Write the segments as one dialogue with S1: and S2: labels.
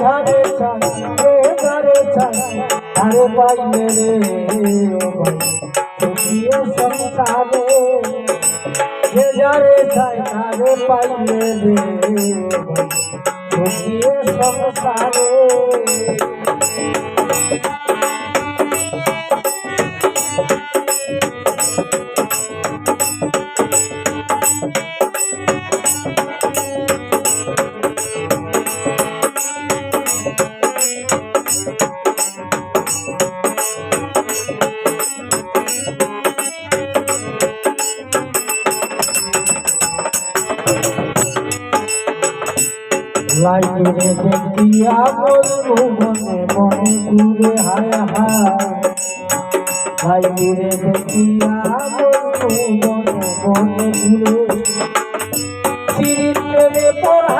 S1: ধারে চান যে ধারে চান ধারে পাইলে রে সংসারে যে যারে চাই ধারে পাইলে রে ও সুখিয়ে সংসারে দেখিয়া বলব মনে মনে ঘুরে হায় হায় লাইনে দেখিয়া বলব মনে মনে ঘুরে চিরিত্রে পড়া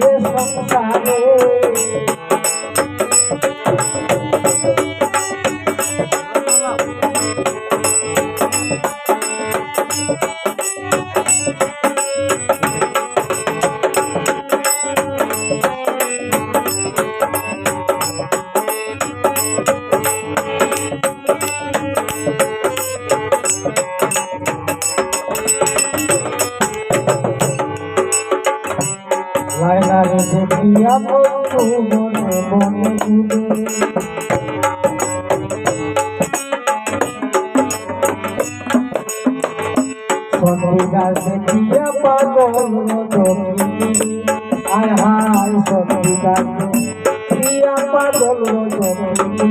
S1: সুখিয়ে সংসারে। লাইনারে দেখিয়া বন্ধু মনে মনে ঘুরে সন্ধিগা দেখিয়া পাগল আয় পাগল রজনী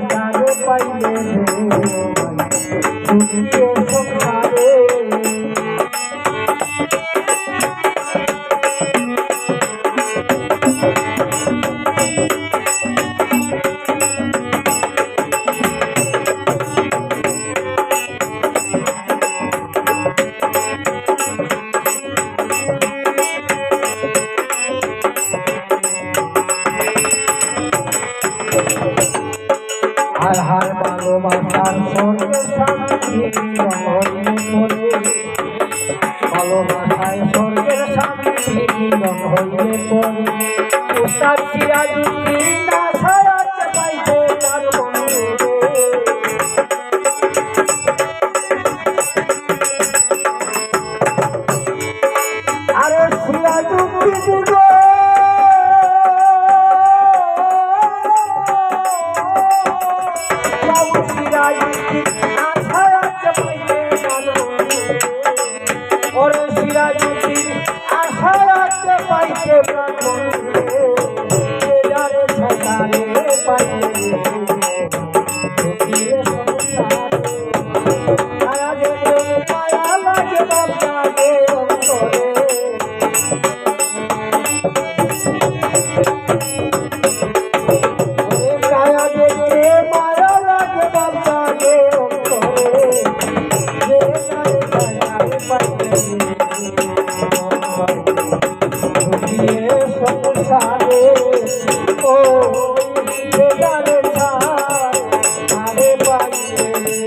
S1: আর হার ভালোবাসার সঙ্গে পরে ভালোবাসায় স্বর্গের সিরাজুদ্দিন পাইছে প্রাণ ছাড়ারে পাইবে ছাড়ে ও বেদারে ছাড় আরে পাইয়ে রে